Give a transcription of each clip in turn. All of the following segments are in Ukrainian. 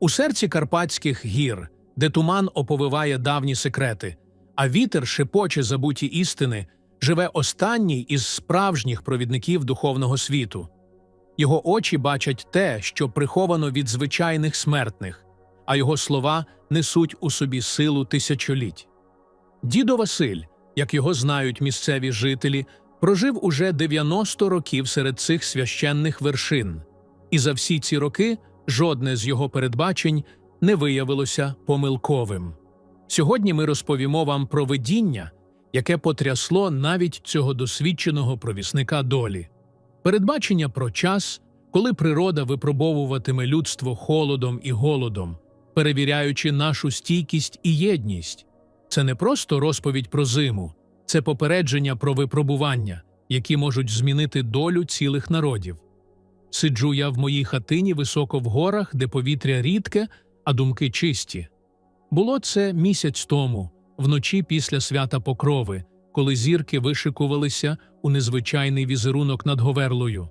У серці Карпатських гір, де туман оповиває давні секрети, а вітер шепоче забуті істини, живе останній із справжніх провідників духовного світу. Його очі бачать те, що приховано від звичайних смертних, а його слова несуть у собі силу тисячоліть. Дідо Василь, як його знають місцеві жителі, прожив уже 90 років серед цих священних вершин, і за всі ці роки жодне з його передбачень не виявилося помилковим. Сьогодні ми розповімо вам про видіння, яке потрясло навіть цього досвідченого провісника долі. Передбачення про час, коли природа випробовуватиме людство холодом і голодом, перевіряючи нашу стійкість і єдність. Це не просто розповідь про зиму, це попередження про випробування, які можуть змінити долю цілих народів. Сиджу я в моїй хатині високо в горах, де повітря рідке, а думки чисті. Було це місяць тому, вночі після свята Покрови, коли зірки вишикувалися у незвичайний візерунок над Говерлою.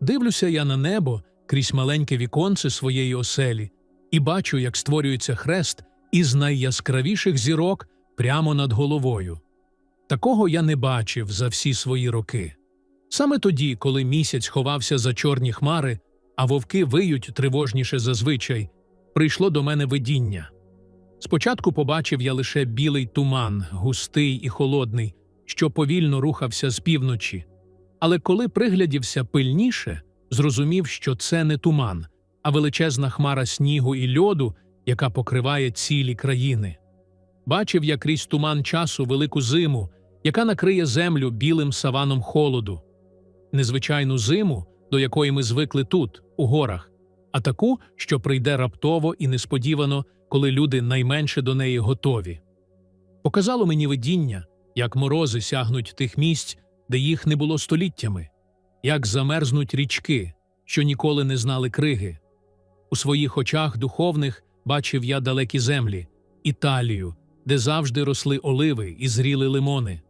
Дивлюся я на небо крізь маленьке віконце своєї оселі і бачу, як створюється хрест із найяскравіших зірок прямо над головою. Такого я не бачив за всі свої роки. Саме тоді, коли місяць ховався за чорні хмари, а вовки виють тривожніше зазвичай, прийшло до мене видіння. Спочатку побачив я лише білий туман, густий і холодний, що повільно рухався з півночі. Але коли приглядівся пильніше, зрозумів, що це не туман, а величезна хмара снігу і льоду, яка покриває цілі країни. Бачив я крізь туман часу велику зиму, яка накриє землю білим саваном холоду, незвичайну зиму, до якої ми звикли тут, у горах, а таку, що прийде раптово і несподівано, коли люди найменше до неї готові. Показало мені видіння, як морози сягнуть тих місць, де їх не було століттями, як замерзнуть річки, що ніколи не знали криги. У своїх очах духовних бачив я далекі землі, Італію, де завжди росли оливи і зріли лимони.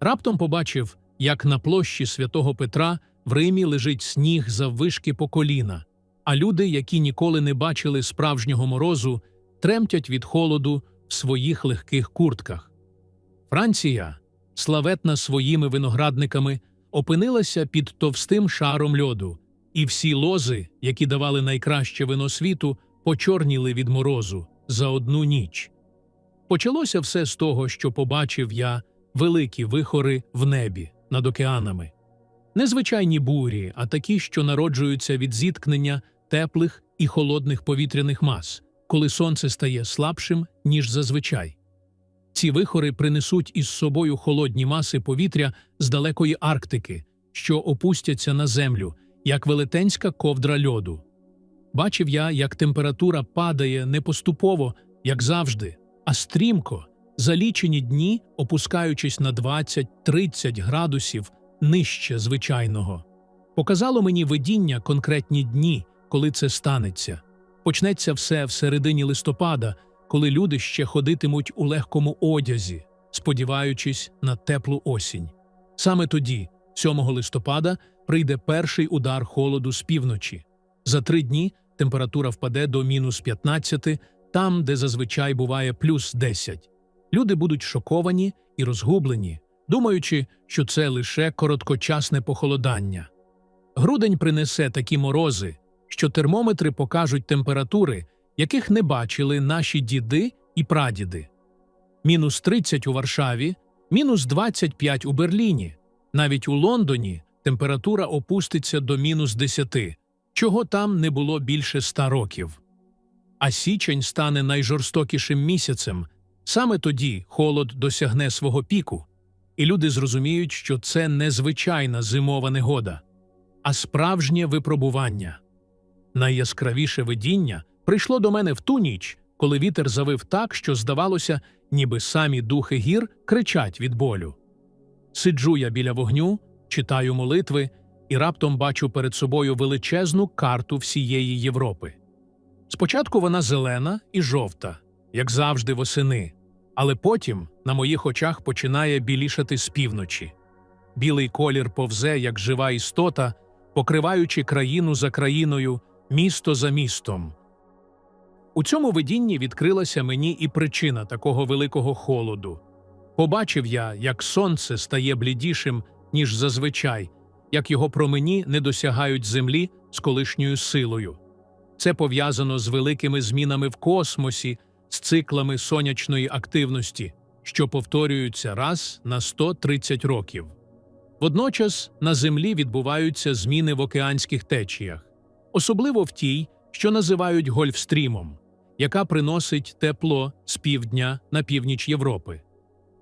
Раптом побачив, як на площі святого Петра в Римі лежить сніг заввишки по коліна, а люди, які ніколи не бачили справжнього морозу, тремтять від холоду в своїх легких куртках. Франція, славетна своїми виноградниками, опинилася під товстим шаром льоду, і всі лози, які давали найкраще вино світу, почорніли від морозу за одну ніч. Почалося все з того, що побачив я великі вихори в небі над океанами. Незвичайні бурі, а такі, що народжуються від зіткнення теплих і холодних повітряних мас, коли сонце стає слабшим, ніж зазвичай. Ці вихори принесуть із собою холодні маси повітря з далекої Арктики, що опустяться на землю, як велетенська ковдра льоду. Бачив я, як температура падає не поступово, як завжди, а стрімко, за лічені дні опускаючись на 20-30 градусів нижче звичайного. Показало мені видіння конкретні дні, коли це станеться. Почнеться все в середині листопада, коли люди ще ходитимуть у легкому одязі, сподіваючись на теплу осінь. Саме тоді, 7 листопада, прийде перший удар холоду з півночі. За три дні температура впаде до мінус 15, там, де зазвичай буває плюс 10. Люди будуть шоковані і розгублені, думаючи, що це лише короткочасне похолодання. Грудень принесе такі морози, що термометри покажуть температури, яких не бачили наші діди і прадіди. Мінус 30 у Варшаві, мінус 25 у Берліні. Навіть у Лондоні температура опуститься до мінус 10, чого там не було більше ста років. А січень стане найжорстокішим місяцем. Саме тоді холод досягне свого піку, і люди зрозуміють, що це не звичайна зимова негода, а справжнє випробування. Найяскравіше видіння прийшло до мене в ту ніч, коли вітер завив так, що здавалося, ніби самі духи гір кричать від болю. Сиджу я біля вогню, читаю молитви і раптом бачу перед собою величезну карту всієї Європи. Спочатку вона зелена і жовта, як завжди восени, але потім на моїх очах починає білішати з півночі. Білий колір повзе, як жива істота, покриваючи країну за країною, місто за містом. У цьому видінні відкрилася мені і причина такого великого холоду. Побачив я, як сонце стає блідішим, ніж зазвичай, як його промені не досягають землі з колишньою силою. Це пов'язано з великими змінами в космосі, з циклами сонячної активності, що повторюються раз на 130 років. Водночас на Землі відбуваються зміни в океанських течіях, особливо в тій, що називають Гольфстрімом, яка приносить тепло з півдня на північ Європи.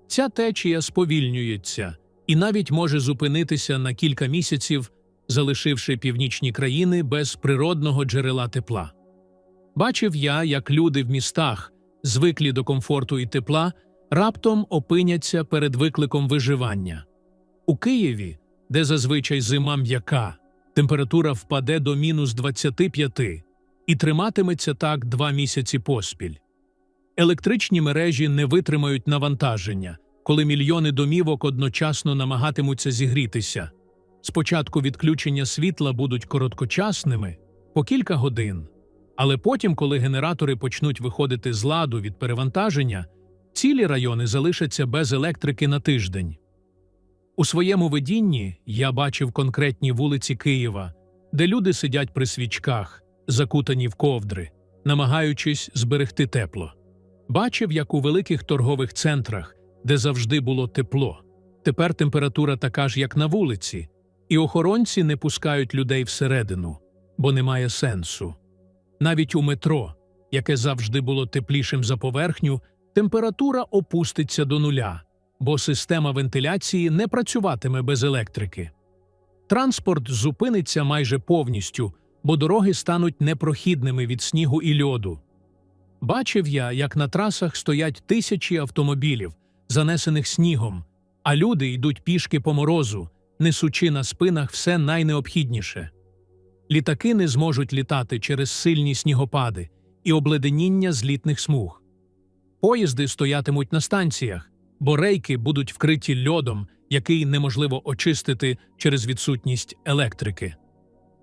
Ця течія сповільнюється і навіть може зупинитися на кілька місяців, залишивши північні країни без природного джерела тепла. Бачив я, як люди в містах, звиклі до комфорту і тепла, раптом опиняться перед викликом виживання. У Києві, де зазвичай зима м'яка, температура впаде до мінус 25 і триматиметься так два місяці поспіль. Електричні мережі не витримають навантаження, коли мільйони домівок одночасно намагатимуться зігрітися. Спочатку відключення світла будуть короткочасними по кілька годин, але потім, коли генератори почнуть виходити з ладу від перевантаження, цілі райони залишаться без електрики на тиждень. У своєму видінні я бачив конкретні вулиці Києва, де люди сидять при свічках, закутані в ковдри, намагаючись зберегти тепло. Бачив, як у великих торгових центрах, де завжди було тепло. Тепер температура така ж, як на вулиці, і охоронці не пускають людей всередину, бо немає сенсу. Навіть у метро, яке завжди було теплішим за поверхню, температура опуститься до нуля, бо система вентиляції не працюватиме без електрики. Транспорт зупиниться майже повністю, бо дороги стануть непрохідними від снігу і льоду. Бачив я, як на трасах стоять тисячі автомобілів, занесених снігом, а люди йдуть пішки по морозу, несучи на спинах все найнеобхідніше. Літаки не зможуть літати через сильні снігопади і обледеніння злітних смуг. Поїзди стоятимуть на станціях, бо рейки будуть вкриті льодом, який неможливо очистити через відсутність електрики.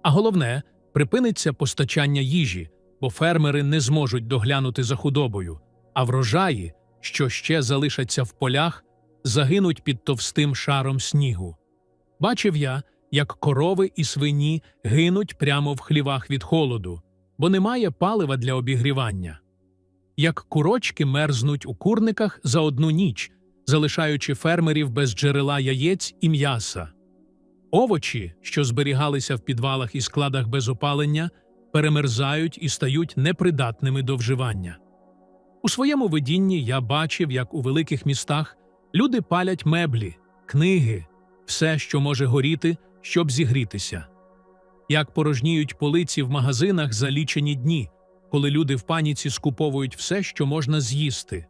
А головне, припиниться постачання їжі, бо фермери не зможуть доглянути за худобою, а врожаї, що ще залишаться в полях, загинуть під товстим шаром снігу. Бачив я, як корови і свині гинуть прямо в хлівах від холоду, бо немає палива для обігрівання. Як курочки мерзнуть у курниках за одну ніч, залишаючи фермерів без джерела яєць і м'яса. Овочі, що зберігалися в підвалах і складах без опалення, перемерзають і стають непридатними до вживання. У своєму видінні я бачив, як у великих містах люди палять меблі, книги, все, що може горіти, щоб зігрітися. Як порожніють полиці в магазинах за лічені дні, коли люди в паніці скуповують все, що можна з'їсти.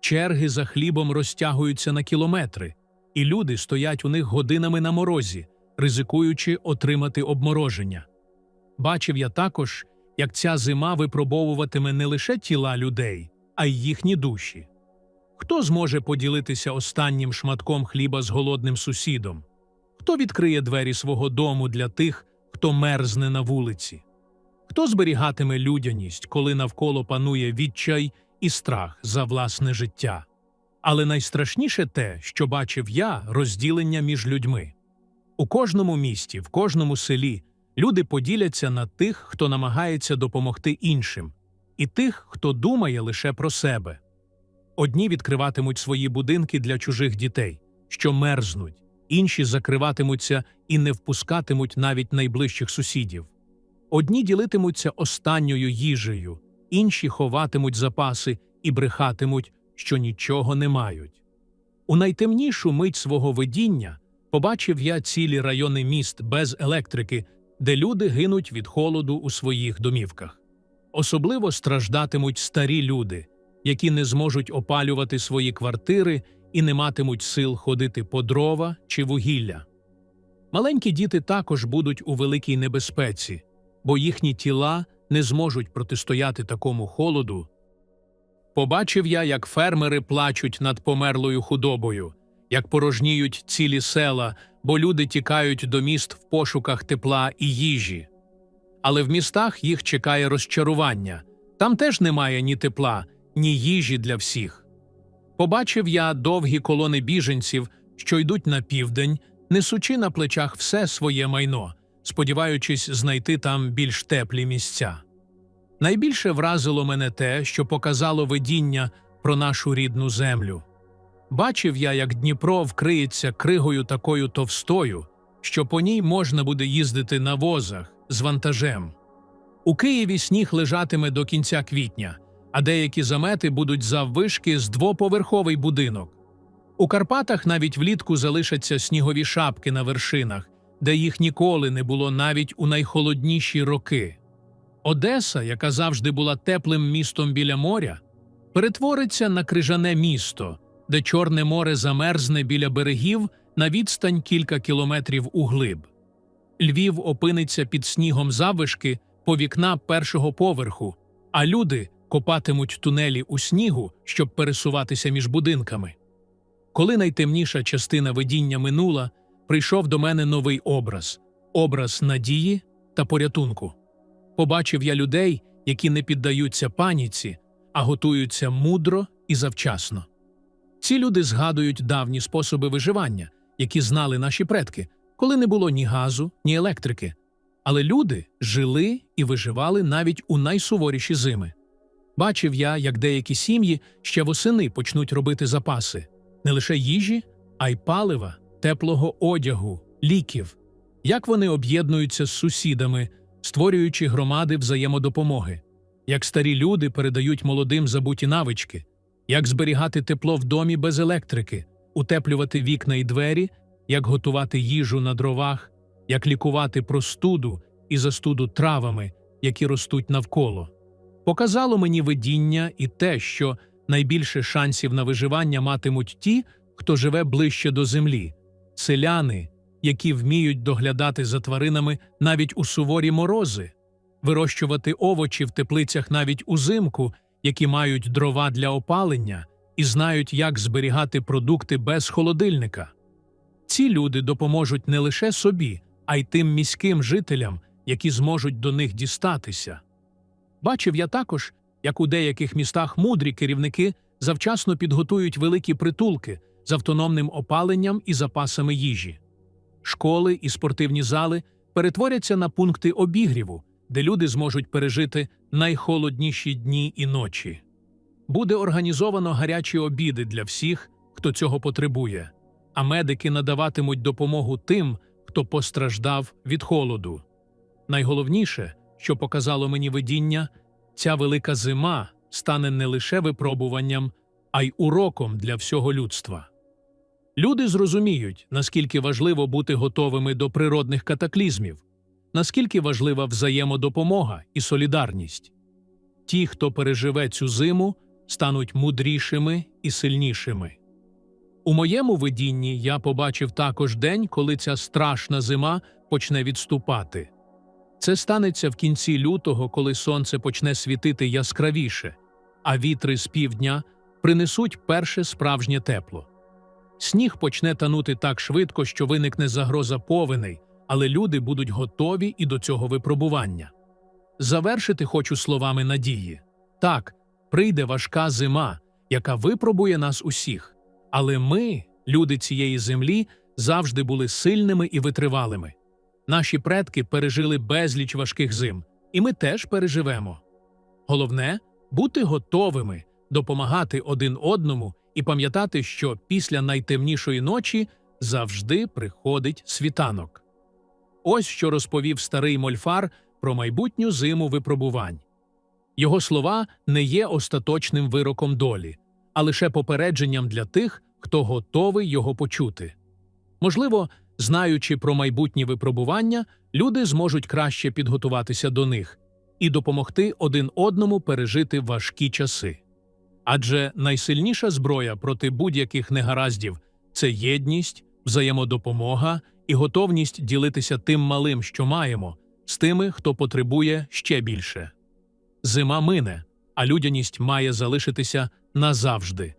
Черги за хлібом розтягуються на кілометри, і люди стоять у них годинами на морозі, ризикуючи отримати обмороження. Бачив я також, як ця зима випробовуватиме не лише тіла людей, а й їхні душі. Хто зможе поділитися останнім шматком хліба з голодним сусідом? Хто відкриє двері свого дому для тих, хто мерзне на вулиці? Хто зберігатиме людяність, коли навколо панує відчай і страх за власне життя? Але найстрашніше те, що бачив я, розділення між людьми. У кожному місті, в кожному селі люди поділяться на тих, хто намагається допомогти іншим, і тих, хто думає лише про себе. Одні відкриватимуть свої будинки для чужих дітей, що мерзнуть, інші закриватимуться і не впускатимуть навіть найближчих сусідів. Одні ділитимуться останньою їжею, інші ховатимуть запаси і брехатимуть, що нічого не мають. У найтемнішу мить свого видіння побачив я цілі райони міст без електрики, де люди гинуть від холоду у своїх домівках. Особливо страждатимуть старі люди, які не зможуть опалювати свої квартири і не матимуть сил ходити по дрова чи вугілля. Маленькі діти також будуть у великій небезпеці, бо їхні тіла не зможуть протистояти такому холоду. Побачив я, як фермери плачуть над померлою худобою, як порожніють цілі села, бо люди тікають до міст в пошуках тепла і їжі. Але в містах їх чекає розчарування Там теж немає ні тепла, ні їжі для всіх. Побачив я довгі колони біженців, що йдуть на південь, несучи на плечах все своє майно, сподіваючись знайти там більш теплі місця. Найбільше вразило мене те, що показало видіння про нашу рідну землю. Бачив я, як Дніпро вкриється кригою такою товстою, що по ній можна буде їздити на возах з вантажем. У Києві сніг лежатиме до кінця квітня, а деякі замети будуть заввишки з двоповерховий будинок. У Карпатах навіть влітку залишаться снігові шапки на вершинах, де їх ніколи не було навіть у найхолодніші роки. Одеса, яка завжди була теплим містом біля моря, перетвориться на крижане місто, де Чорне море замерзне біля берегів на відстань кілька кілометрів углиб. Львів опиниться під снігом заввишки по вікна першого поверху, а люди копатимуть тунелі у снігу, щоб пересуватися між будинками. Коли найтемніша частина видіння минула, прийшов до мене новий образ образ надії та порятунку. Побачив я людей, які не піддаються паніці, а готуються мудро і завчасно. Ці люди згадують давні способи виживання, які знали наші предки, коли не було ні газу, ні електрики. Але люди жили і виживали навіть у найсуворіші зими. Бачив я, як деякі сім'ї ще восени почнуть робити запаси. Не лише їжі, а й палива, теплого одягу, ліків, як вони об'єднуються з сусідами, створюючи громади взаємодопомоги, як старі люди передають молодим забуті навички, як зберігати тепло в домі без електрики, утеплювати вікна і двері, як готувати їжу на дровах, як лікувати простуду і застуду травами, які ростуть навколо. Показало мені видіння і те, що найбільше шансів на виживання матимуть ті, хто живе ближче до землі, селяни, які вміють доглядати за тваринами навіть у суворі морози, вирощувати овочі в теплицях навіть узимку, які мають дрова для опалення і знають, як зберігати продукти без холодильника. Ці люди допоможуть не лише собі, а й тим міським жителям, які зможуть до них дістатися. Бачив я також, як у деяких містах мудрі керівники завчасно підготують великі притулки з автономним опаленням і запасами їжі. Школи і спортивні зали перетворяться на пункти обігріву, де люди зможуть пережити найхолодніші дні і ночі. Буде організовано гарячі обіди для всіх, хто цього потребує, а медики надаватимуть допомогу тим, хто постраждав від холоду. Найголовніше, що показало мені видіння, ця велика зима стане не лише випробуванням, а й уроком для всього людства. Люди зрозуміють, наскільки важливо бути готовими до природних катаклізмів, наскільки важлива взаємодопомога і солідарність. Ті, хто переживе цю зиму, стануть мудрішими і сильнішими. У моєму видінні я побачив також день, коли ця страшна зима почне відступати. Це станеться в кінці лютого, коли сонце почне світити яскравіше, а вітри з півдня принесуть перше справжнє тепло. Сніг почне танути так швидко, що виникне загроза повеней, але люди будуть готові і до цього випробування. Завершити хочу словами надії так, прийде важка зима, яка випробує нас усіх, але ми, люди цієї землі, завжди були сильними і витривалими. Наші предки пережили безліч важких зим, і ми теж переживемо. Головне бути готовими, допомагати один одному і пам'ятати, що після найтемнішої ночі завжди приходить світанок. Ось що розповів старий мольфар про майбутню зиму випробувань. Його слова не є остаточним вироком долі, а лише попередженням для тих, хто готовий його почути. Можливо, знаючи про майбутні випробування, люди зможуть краще підготуватися до них і допомогти один одному пережити важкі часи. Адже найсильніша зброя проти будь-яких негараздів це єдність, взаємодопомога і готовність ділитися тим малим, що маємо, з тими, хто потребує ще більше. Зима мине, а людяність має залишитися назавжди.